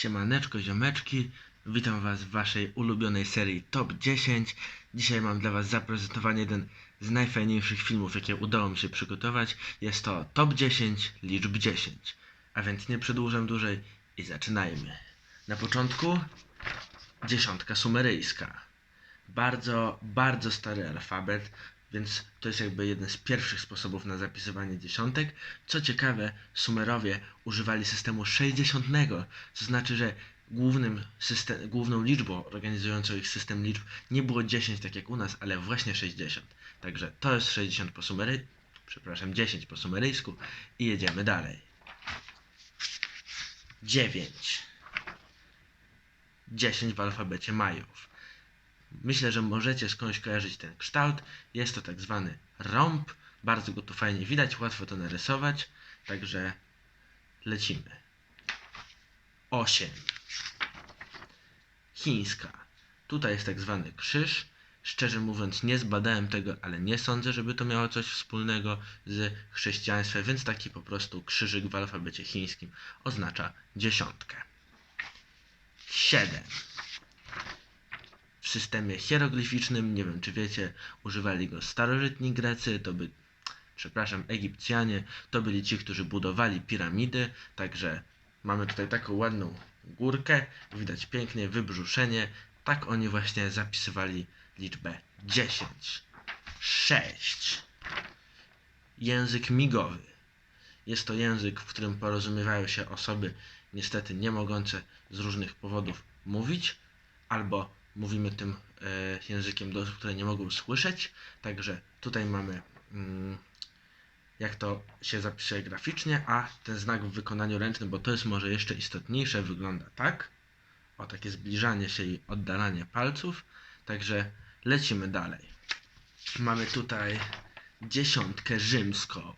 Siemaneczko, ziomeczki. Witam Was w Waszej ulubionej serii Top 10. Dzisiaj mam dla Was zaprezentowanie jeden z najfajniejszych filmów, jakie udało mi się przygotować. Jest to Top 10 liczb 10. A więc nie przedłużam dłużej i zaczynajmy. Na początku dziesiątka sumeryjska. Bardzo, bardzo stary alfabet, więc to jest jakby jeden z pierwszych sposobów na zapisywanie dziesiątek. Co ciekawe, Sumerowie używali systemu 60, co znaczy, że głównym system, główną liczbą organizującą ich system liczb nie było 10 tak jak u nas, ale właśnie 60. Także to jest 60 po sumery, przepraszam, 10 po sumeryjsku i jedziemy dalej. 9. 10 w alfabecie Majów. Myślę, że możecie skądś kojarzyć ten kształt. Jest to tak zwany rąb. Bardzo go tu fajnie widać, łatwo to narysować. Także lecimy. 8. Chińska. Tutaj jest tak zwany krzyż. Szczerze mówiąc, nie zbadałem tego, ale nie sądzę, żeby to miało coś wspólnego z chrześcijaństwem, więc taki po prostu krzyżyk w alfabecie chińskim oznacza dziesiątkę. 7 w systemie hieroglificznym, nie wiem czy wiecie, używali go starożytni Grecy, to by, przepraszam, Egipcjanie, to byli ci, którzy budowali piramidy, także mamy tutaj taką ładną górkę, widać pięknie wybrzuszenie, tak oni właśnie zapisywali liczbę 10. 6. Język migowy. Jest to język, w którym porozumiewają się osoby niestety nie mogące z różnych powodów mówić, albo mówimy tym e, językiem do osób, które nie mogą słyszeć. Także tutaj mamy mm, jak to się zapisuje graficznie, a ten znak w wykonaniu ręcznym, bo to jest może jeszcze istotniejsze, wygląda tak. O takie zbliżanie się i oddalanie palców. Także lecimy dalej. Mamy tutaj dziesiątkę rzymską.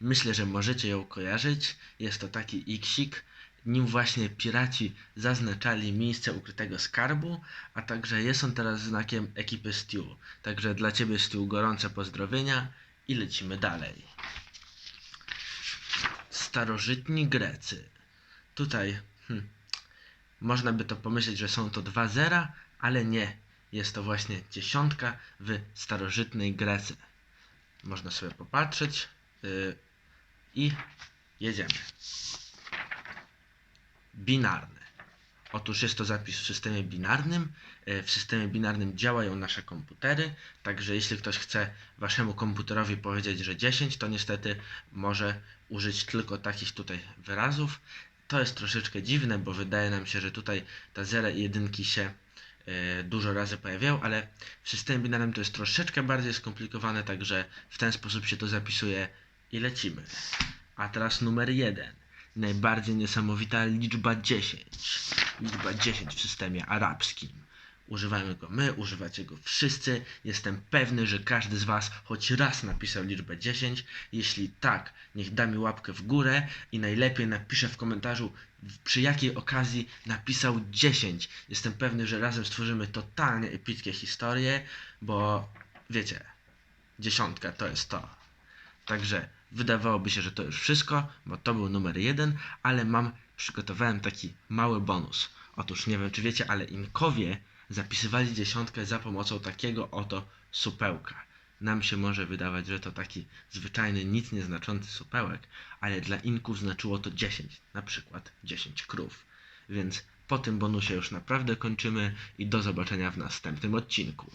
Myślę, że możecie ją kojarzyć. Jest to taki iksik, nim właśnie piraci zaznaczali miejsce ukrytego skarbu, a także jest on teraz znakiem ekipy Stew. Także dla Ciebie Stew gorące pozdrowienia i lecimy dalej. Starożytni Grecy. Tutaj hm, można by to pomyśleć, że są to dwa zera, ale nie. Jest to właśnie dziesiątka w starożytnej Grecji. Można sobie popatrzeć yy, i jedziemy binarne. Otóż jest to zapis w systemie binarnym. E, W systemie binarnym działają nasze komputery, także jeśli ktoś chce waszemu komputerowi powiedzieć, że 10, to niestety może użyć tylko takich tutaj wyrazów. To jest troszeczkę dziwne, bo wydaje nam się, że tutaj ta zera i jedynki się e, dużo razy pojawiają, ale w systemie binarnym to jest troszeczkę bardziej skomplikowane, także w ten sposób się to zapisuje i lecimy. A teraz numer 1 najbardziej niesamowita liczba 10. Liczba 10 w systemie arabskim. Używamy go my, używacie go wszyscy. Jestem pewny, że każdy z Was choć raz napisał liczbę 10. Jeśli tak, niech da mi łapkę w górę i najlepiej napisze w komentarzu, przy jakiej okazji napisał 10. Jestem pewny, że razem stworzymy totalnie epickie historie, bo wiecie, dziesiątka to jest to. Także wydawałoby się, że to już wszystko, bo to był numer jeden, ale mam, przygotowałem taki mały bonus. Otóż nie wiem, czy wiecie, ale Inkowie zapisywali dziesiątkę za pomocą takiego oto supełka. Nam się może wydawać, że to taki zwyczajny, nic nieznaczący supełek, ale dla Inków znaczyło to 10, na przykład 10 krów. Więc po tym bonusie już naprawdę kończymy i do zobaczenia w następnym odcinku.